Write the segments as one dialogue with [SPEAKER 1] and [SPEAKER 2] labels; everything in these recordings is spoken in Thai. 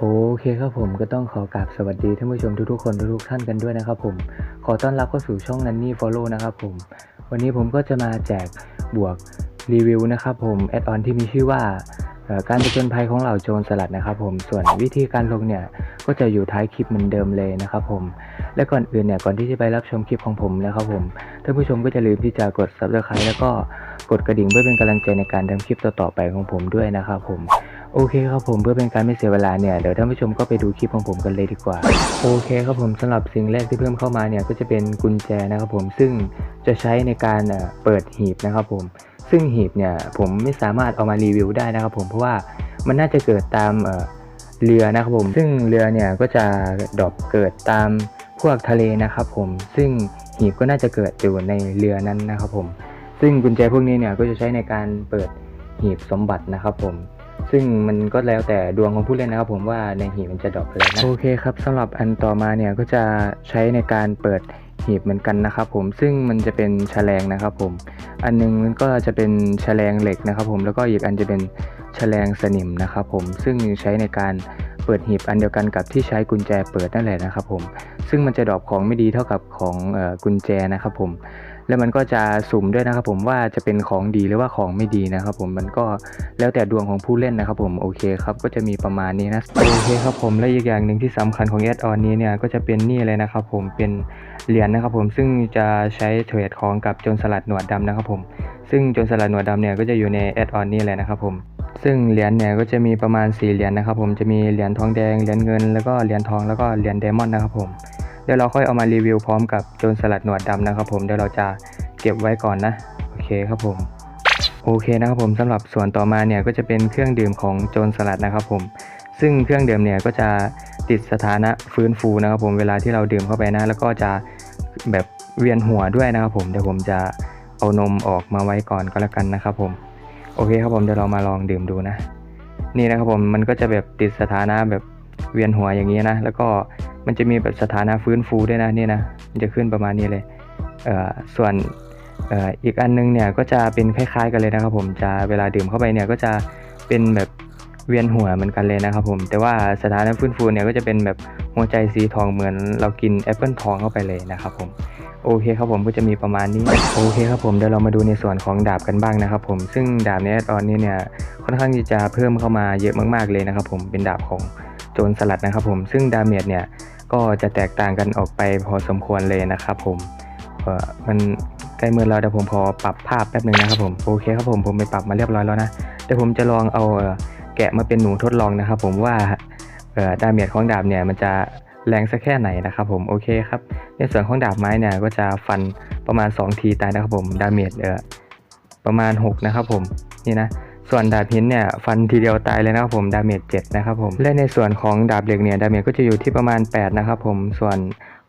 [SPEAKER 1] โอเคครับผมก็ต้องขอกราบสวัสดีท่านผู้ชมทุกๆคนทุกๆท่านกันด้วยนะครับผม ขอต้อนรับเข้าสู่ช่องนันนี่ฟอลโล่นะครับผม วันนี้ผมก็จะมาแจกบวกรีวิวนะครับผมแอดออนที่มีชื่อว่าการผจญภัยของเหล่าโจรสลัดนะครับผมส่วนวิธีการลงเนี่ยก็จะอยู่ท้ายคลิปเหมือนเดิมเลยนะครับผมและก่อนอื่นเนี่ยก่อนที่จะไปรับชมคลิปของผมนะครับผมท่านผู้ชมก็จะลืมที่จะกด subscribe แล้วก็กดกระดิ่งเพื่อเป็นกำลังใจในการทำคลิปต่อๆไปของผมด้วยนะครับผม โอเคครับผมเพื่อเป็นการไม่เสียเวลาเนี่ยเดี๋ยวท่านผู้ชมก็ไปดูคลิปของผมกันเลยดีกว่า โอเคครับผมสำหรับสิ่งแรกที่เพิ่มเข้ามาเนี่ยก็จะเป็นกุญแจนะครับผมซึ่งจะใช้ในการเปิดหีบนะครับผม ซึ่งหีบเนี่ยผมไม่สามารถเอามารีวิวได้นะครับผมเพราะว่ามันน่าจะเกิดตามเอ่อเรือนะครับผม ซึ่งเรือเนี่ยก็จะดรอปเกิดตามพวกทะเลนะครับผม ซึ่งหีบก็น่าจะเกิดอยู่ในเรือนั้นนะครับผม ซึ่งกุญแจพวกนี้เนี่ยก็จะใช้ในการเปิดหีบสมบัตินะครับผม ซึ่งมันก็แล้วแต่ดวงของผู้เล่นนะครับผมว่าในหีบมันจะดรอปอะไรนะโอเคครับสำหรับอันต่อมาเนี่ยก็จะใช้ในการเปิดหีบเหมือนกันนะครับผมซึ่งมันจะเป็นแฉลงนะครับผม อันหนึงมันก็จะเป็นแฉลงเหล็กนะครับผมแล้วก็อีกอันจะเป็นแฉลงสนิมนะครับผมซึ่งใช้ในการเปิดหีบอันเดียวกันกับที่ใช้กุญแจเปิดนั่นแหละนะครับผมซึ่งมันจะดรอปของไม่ดีเท่ากับของออกุญแจนะครับผม แล้วมันก็จะสุ่มด้วยนะครับผมว่าจะเป็นของดีหรือว่าของไม่ดีนะครับผมมันก็แล้วแต่ดวงของผู้เล่นนะครับผมโอเคครับก็จะมีประมาณนี้นะโอเคครับผมและอีกอย่างหนึ่งที่สำคัญของแอดออนนี้เนี่ยก็จะเป็นนี่เลยนะครับผมเป็นเหรียญนะครับผมซึ่งจะใช้เทรดของกับจนสลัดหนวดดำนะครับผมซึ่งจนสลัดหนวดดำเนี่ยก็จะอยู่ในแอดออนนี้เลยนะครับผมซึ่งเหรียญเนี่ยก็จะมีประมาณ4เหรียญนะครับผมจะมีเหรียญทองแดงเหรียญเงินแล้วก็เหรียญทองแล้วก็เหรียญไดมอนด์นะครับผม เดี๋ยวเราค่อยเอามารีวิวพร้อมกับโจรสลัดหนวดดำนะครับผมเดี๋ยวเราจะเก็บไว้ก่อนนะโอเคครับผมโอเคนะครับผมสำหรับส่วนต่อมาเนี่ยก็จะเป็นเครื่องดื่มของโจรสลัดนะครับผมซึ่งเครื่องดื่มเนี่ยก็จะติดสถานะฟื้นฟูนะครับผมเวลาที่เราดื่มเข้าไปนะ แล้วก็จะแบบเวียนหัวด้วยนะครับผมเดี๋ยวผมจะเอานมออกมาไว้ก่อนก็แล้วกันนะครับผมโอเคครับผมเดี๋ยวเรามาลองดื่มดูนะ นี่นะครับผมมันก็จะแบบติดสถานะแบบเวียนหัวอย่างนี้นะ แล้วก็ มันจะมีแบบสถานะฟื้นฟูด้วยนะนี่นะมันจะขึ้นประมาณนี้เลยเอ่อส่วนเอ่ออีกอันนึงเนี่ยก็จะเป็นคล้ายๆกันเลยนะครับผมจะเวลาดื่มเข้าไปเนี่ยก็จะเป็นแบบเวียนหัวเหมือนกันเลยนะครับผมแต่ว่าสถานะฟื้นฟูเนี่ยก็จะเป็นแบบหัวใจสีทองเหมือนเรากินแอปเปิลทองเข้าไปเลยนะครับผมโอเคครับผมก็จะมีประมาณนี้โอเคครับผมเดี๋ยวเรามาดูในส่วนของดาบกันบ้างนะครับผมซึ่งดาบในแอดออนนี้เนี่ยค่อนข้างที่จะเพิ่มเข้ามาเยอะมากๆเลยนะครับผมเป็นดาบของโจรสลัดนะครับผมซึ่งดาเมจเนี่ย ก็จะแตกต่างกันออกไปพอสมควรเลยนะครับผมเออมันใกล้มือเราเดี๋ยวผมพอปรับภาพแป๊บหนึ่งนะครับผมโอเคครับผมผมไปปรับมาเรียบร้อยแล้วนะเดี๋ยวผมจะลองเอาแกะมาเป็นหนูทดลองนะครับ ผมว่าดาเมจของดาบเนี่ยมันจะแรงสักแค่ไหนนะครับผมโอเคครับในส่วนของดาบไม้เนี่ยก็จะฟันประมาณ 2 ทีตายนะครับผมดาเมจเออประมาณ 6 นะครับผมนี่นะ ส่วนดาบหินเนี่ยฟันทีเดียวตายเลยนะครับผมดาเมจ7นะครับผมและในส่วนของดาบเหล็กเนี่ยดาเมจก็จะอยู่ที่ประมาณ 8 นะครับผมส่วน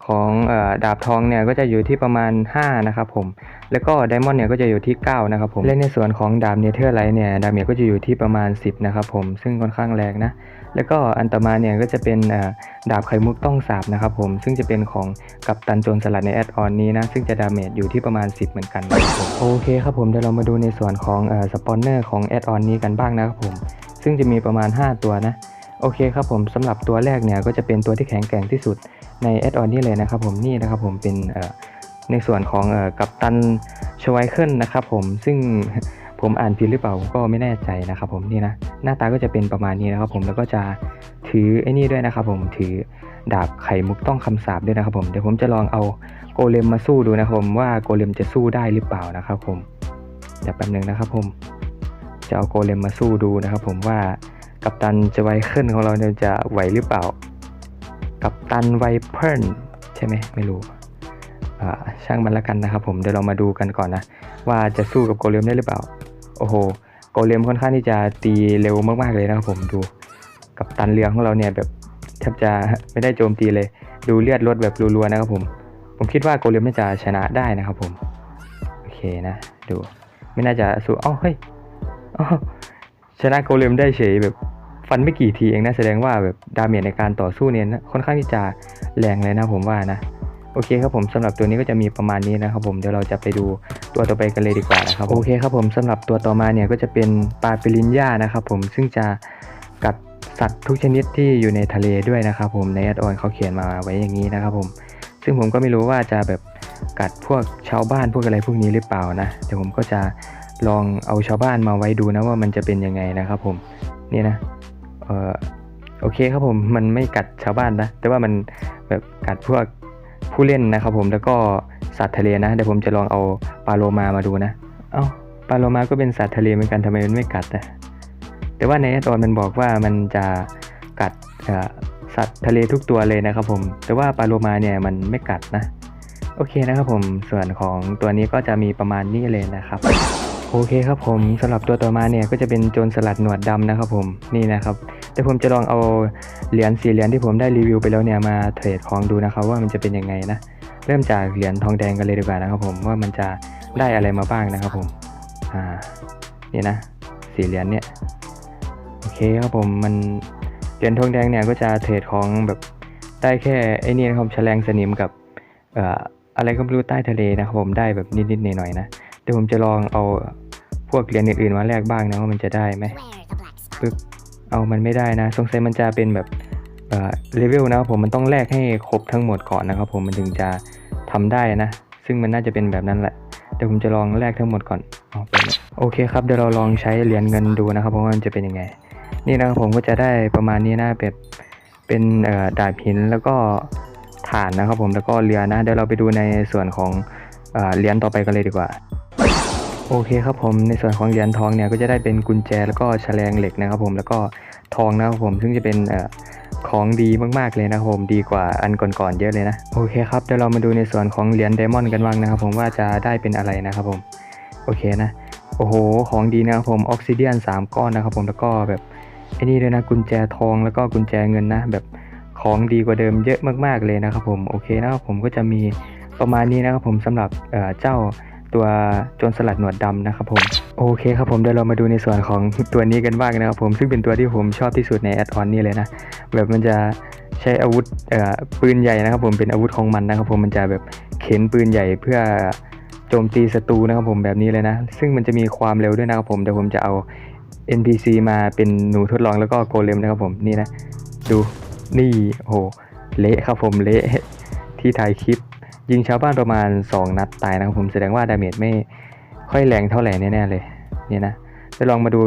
[SPEAKER 1] ของอดาบทองเนี่ยก็จะอยู่ที่ประมาณ 5 นะครับผม แล้วก็ไดมอนด์เนี่ยก็จะอยู่ที่ 9 นะครับผม และในส่วนของดาบเนเธอร์ไลท์เนี่ยดาเมจก็จะอยู่ที่ประมาณ 10 นะครับผม ซึ่งค่อนข้างแรงนะ แล้วก็อันต่อมาเนี่ยก็จะเป็นดาบไข่มุกต้องสาบนะครับผม ซึ่งจะเป็นของกัปตันโจรสลัดในแอดออนนี้นะ ซึ่งจะดาเมจอยู่ที่ประมาณ 10 เหมือนกัน โอเคครับผมเดี๋ยวเรามาดูในส่วนของอสปอนเนอร์ของแอดออนนี้กันบ้างนะครับผม ซึ่งจะมีประมาณ 5 ตัวนะ โอเคครับผมสำหรับตัวแรกเนี่ยก็จะเป็นตัวที่แข็งแกร่งที่สุด ในแอดออนนี้เลยนะครับผมนี่นะครับผมเป็นในส่วนของกัปตันชไวเคิลนะครับผมซึ่งผมอ่านผิดหรือเปล่าก็ไม่แน่ใจนะครับผมนี่นะหน้าตาก็จะเป็นประมาณนี้นะครับผมแล้วก็จะถือไอ้นี่ด้วยนะครับผมถือดาบไข่มุกต้องคำสาบด้วยนะครับผมเดี๋ยวผมจะลองเอาโกเลมมาสู้ดูนะครับผมว่าโกเลมจะสู้ได้หรือเปล่านะครับผมเดี๋ยวแป๊บนึงนะครับผมจะเอาโกเลมมาสู้ดูนะครับผมว่ากัปตันจะไวเคิลของเราเนี่ยจะไหวหรือเปล่า กัปตันไวเพิร์นใช่ไหมไม่รู้อ่าช่างมันละกันนะครับผมเดี๋ยวเรามาดูกันก่อนนะ ว่าจะสู้กับโกเลมได้หรือเปล่า โอ้โห โกเลมค่อนข้างที่จะตีเร็วมากๆเลยนะครับผมดู กับตันเรือของเราเนี่ยแบบแทบจะไม่ได้โจมตีเลย ดูเลือดลดแบบรัวๆนะครับผม ผมคิดว่าโกเลมน่าจะชนะได้นะครับผมโอเคนะดู ไม่น่าจะสู้อ้าเฮ้ยชนะโกเลมได้เฉยแบบ ฟันไม่กี่ทีเองนะแสดงว่าแบบดาเมจในการต่อสู้เนี่ยนะค่อนข้างที่จะแรงเลยนะผมว่านะโอเคครับผมสำหรับตัวนี้ก็จะมีประมาณนี้นะครับผมเดี๋ยวเราจะไปดูตัวต่อไปกันเลยดีกว่านะครับโอเคครับผมสำหรับตัวต่อมาเนี่ยก็จะเป็นปลาปิลินย่านะครับผมซึ่งจะกัดสัตว์ทุกชนิดที่อยู่ในทะเลด้วยนะครับผมในแอดออนเขาเขียนมาไว้อย่างนี้นะครับผมซึ่งผมก็ไม่รู้ว่าจะแบบกัดพวกชาวบ้านพวกอะไรพวกนี้หรือเปล่านะเดี๋ยวผมก็จะลองเอาชาวบ้านมาไว้ดูนะว่ามันจะเป็นยังไงนะครับผมนี่นะ เออโอเคครับผมมันไม่กัดชาวบ้านนะ แต่ว่ามันแบบกัดพวกผู้เล่นนะครับผมแล้วก็สัตว์ทะเลนะเดี๋ยวผมจะลองเอาปลาโลมามาดูนะ เอ้าปลาโลมาก็เป็นสัตว์ทะเลเหมือนกันทำไมมันไม่กัดนะแต่ว่าในแอดออนมันบอกว่ามันจะกัดสัตว์ทะเลทุกตัวเลยนะครับผม แต่ว่าปลาโลมาเนี่ยมันไม่กัดนะ โอเคนะครับผมส่วนของตัวนี้ก็จะมีประมาณนี้เลยนะครับ โอเคครับผมสำหรับตัวต่อมาเนี่ยก็จะเป็นโจรสลัดหนวดดำนะครับผมนี่นะครับแต่ผมจะลองเอาเหรียญสี่เหรียญที่ผมได้รีวิวไปแล้วเนี่ยมาเทรดของดูนะครับว่ามันจะเป็นยังไงนะเริ่มจากเหรียญทองแดงกันเลยดีกว่านะครับผมว่ามันจะได้อะไรมาบ้างนะครับผมอ่านี่นะสี่เหรียญเนี่ยโอเคครับผมมันเหรียญทองแดงเนี่ยก็จะเทรดของแบบได้แค่ไอ้นี่นะครับแฉลงสนิมกับเอ่ออะไรก็ไม่รู้ใต้ทะเลนะครับผมได้แบบนิดๆหน่อยๆนะ เดี๋ยวผมจะลองเอาพวกเหรียญอื่นๆมาแลกบ้างนะว่ามันจะได้ไหมปึ๊บเอามันไม่ได้นะ สงสัยมันจะเป็นแบบเอ่อเลเวลนะครับผมมันต้องแลกให้ครบทั้งหมดก่อนนะครับผมมันถึงจะทำได้นะ ซึ่งมันน่าจะเป็นแบบนั้นแหละเดี๋ยวผมจะลองแลกทั้งหมดก่อนโอเคครับเดี๋ยวเราลองใช้เหรียญเงินดูนะครับว่ามันจะเป็นยังไง นี่นะครับผมก็จะได้ประมาณนี้นะเป็นเป็นเอ่อดาบหินแล้วก็ฐานนะครับผมแล้วก็เรือนะเดี๋ยวเราไปดูในส่วนของเหรียญต่อไปกันเลยดีกว่า โอเคครับผมในส่วนของเหรียญทองเนี่ยก็จะได้เป็นกุญแจแล้วก็แฉลงเหล็กนะครับผมแล้วก็ทองนะครับผมซึ่งจะเป็นของดีมากๆเลยนะครับผมดีกว่าอันก่อนๆเยอะเลยนะโอเคครับเดี๋ยวเรามาดูในส่วนของเหรียญไดมอนด์กันบ้างนะครับผมว่าจะได้เป็นอะไรนะครับผมโอเคนะโอ้โหของดีนะครับผมออกซิเดียน3ก้อนนะครับผมแล้วก็แบบไอ้นี่ด้วยนะกุญแจทองแล้วก็กุญแจเงินนะ แบบของดีกว่าเดิมเยอะมากๆเลยนะครับผมโอเคนะครับผมก็จะมีประมาณนี้นะครับผมสำหรับเจ้า ตัวโจรสลัดหนวดดำนะครับผมโอเคครับผมเดี๋ยวเรามาดูในส่วนของตัวนี้กันบ้างนะครับผมซึ่งเป็นตัวที่ผมชอบที่สุดในแอดออนนี่เลยนะแบบมันจะใช้อาวุธเอ่อปืนใหญ่นะครับผมเป็นอาวุธของมันนะครับผมมันจะแบบเข็นปืนใหญ่เพื่อโจมตีศัตรูนะครับผมแบบนี้เลยนะ ซึ่งมันจะมีความเร็วด้วยนะครับผมเดี๋ยวผมจะเอา NPC มาเป็นหนูทดลองแล้วก็โกเลมนะครับผมนี่นะ ดูนี่โอ้โหเละครับผมเละที่ถ่ายคลิป ยิงชาวบ้านประมาณ 2 นัดตายนะครับผมแสดงว่าดาเมจไม่ค่อยแรงเท่าไหร่แน่ๆเลยนี่นะจะลองมาดู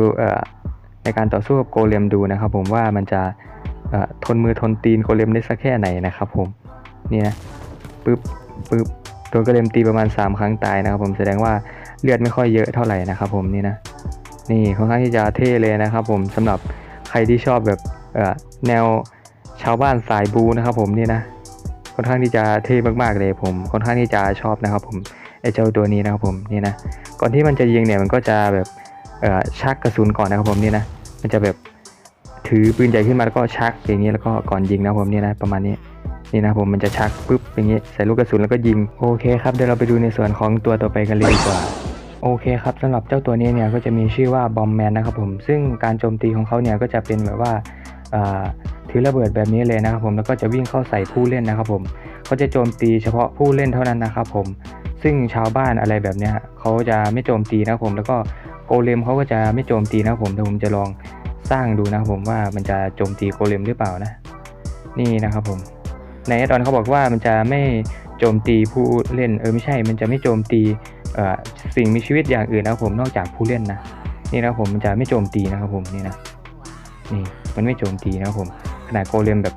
[SPEAKER 1] ในการต่อสู้กับโกเลมดูนะครับผมว่ามันจะทนมือทนตีนโกเลมได้สักแค่ไหนนะครับผมนี่นะปึ๊บปึ๊บตัวโกเลมตีประมาณ 3 ครั้งตายนะครับผมแสดงว่าเลือดไม่ค่อยเยอะเท่าไหร่นะครับผมนี่นะนี่ค่อนข้างที่จะเท่เลยนะครับผมสำหรับใครที่ชอบแบบแนวชาวบ้านสายบูนะครับผมนี่นะ ค่อนข้างที่จะเท่มากๆเลยผมค่อนข้างที่จะชอบนะครับผมไอเจ้าตัวนี้นะครับผมนี่นะก่อนที่มันจะยิงเนี่ยมันก็จะแบบเอ่อชักกระสุนก่อนนะครับผมนี่นะมันจะแบบถือปืนใหญ่ขึ้นมาแล้วก็ชักอย่างนี้แล้วก็ก่อนยิงนะครับผมนี่นะประมาณนี้นี่นะครับผมมันจะชักปุ๊บอย่างนี้ใส่ลูกกระสุนแล้วก็ยิงโอเคครับเดี๋ยวเราไปดูในส่วนของตัวต่อไปกันเลยดีกว่าโอเคครับสำหรับเจ้าตัวนี้เนี่ยก็จะมีชื่อว่าบอมแมนนะครับผมซึ่งการโจมตีของเขาเนี่ยก็จะเป็นแบบว่าอ่า ถือระเบิดแบบนี้เลยนะครับผมแล้วก็จะวิ่งเข้าใส่ผู้เล่นนะครับผมเขาจะโจมตีเฉพาะผู้เล่นเท่านั้นนะครับผมซึ่งชาวบ้านอะไรแบบเนี้ยเขาจะไม่โจมตีนะครับผมแล้วก็โกเลมเขาก็จะไม่โจมตีนะครับผมแต่ผมจะลองสร้างดูนะครับผมว่ามันจะโจมตีโกเลมหรือเปล่านะ นี่นะครับผมในแอดออนเขาบอกว่ามันจะไม่โจมตีผู้เล่นเออไม่ใช่ มันจะไม่โจมตีสิ่งมีชีวิตอย่างอื่นนะครับผมนอกจากผู้เล่นนะนี่นะครับผมมันจะไม่โจมตีนะครับผมนี่นะนี่มันไม่โจมตีนะครับผม ขนาดโกเลมแบบ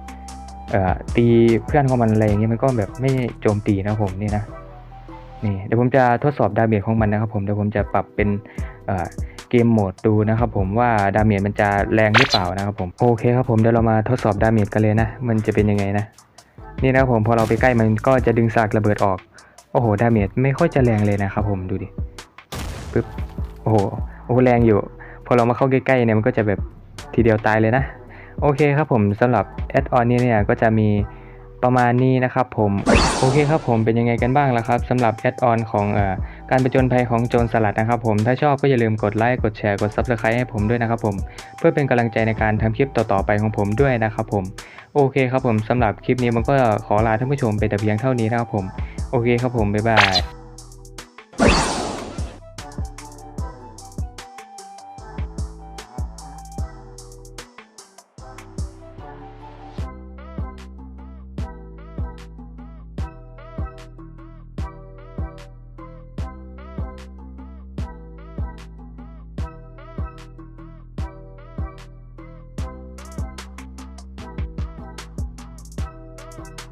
[SPEAKER 1] เอ่อตีเพื่อนของมันอะไรอย่างเงี้ยมันก็แบบไม่โจมตีนะครับผมนี่นะนี่เดี๋ยวผมจะทดสอบดาเมจของมันนะครับผมเดี๋ยวผมจะปรับเป็นเอ่อเกมโหมดดูนะครับผมว่าดาเมจมันจะแรงหรือเปล่านะครับผมโอเคครับผมเดี๋ยวเรามาทดสอบดาเมจกันเลยนะ มันจะเป็นยังไงนะ นี่นะครับผมพอเราไปใกล้มันก็จะดึงสากระเบิดออกโอ้โหดาเมจไม่ค่อยจะแรงเลยนะครับผมดูดิปึ๊บโอ้โหโอ้โหแรงอยู่ พอเรามาเข้าใกล้ๆเนี่ยมันก็จะแบบทีเดียวตายเลยนะ โอเคครับผมสำหรับแอดออนนี้เนี่ยก็จะมีประมาณนี้นะครับผมโอเคครับผมเป็นยังไงกันบ้างล่ะครับสำหรับแอดออนของเอ่อการประจนภัยของโจรสลัดนะครับผมถ้าชอบก็อย่าลืมกดไลค์กดแชร์กด Subscribe ให้ผมด้วยนะครับผมเพื่อเป็นกำลังใจในการทำคลิปต่อๆไปของผมด้วยนะครับผมโอเคครับผมสำหรับคลิปนี้มันก็ขอลาท่านผู้ชมไปแต่เพียงเท่านี้นะครับผมโอเคครับผมบ๊ายบาย Bye.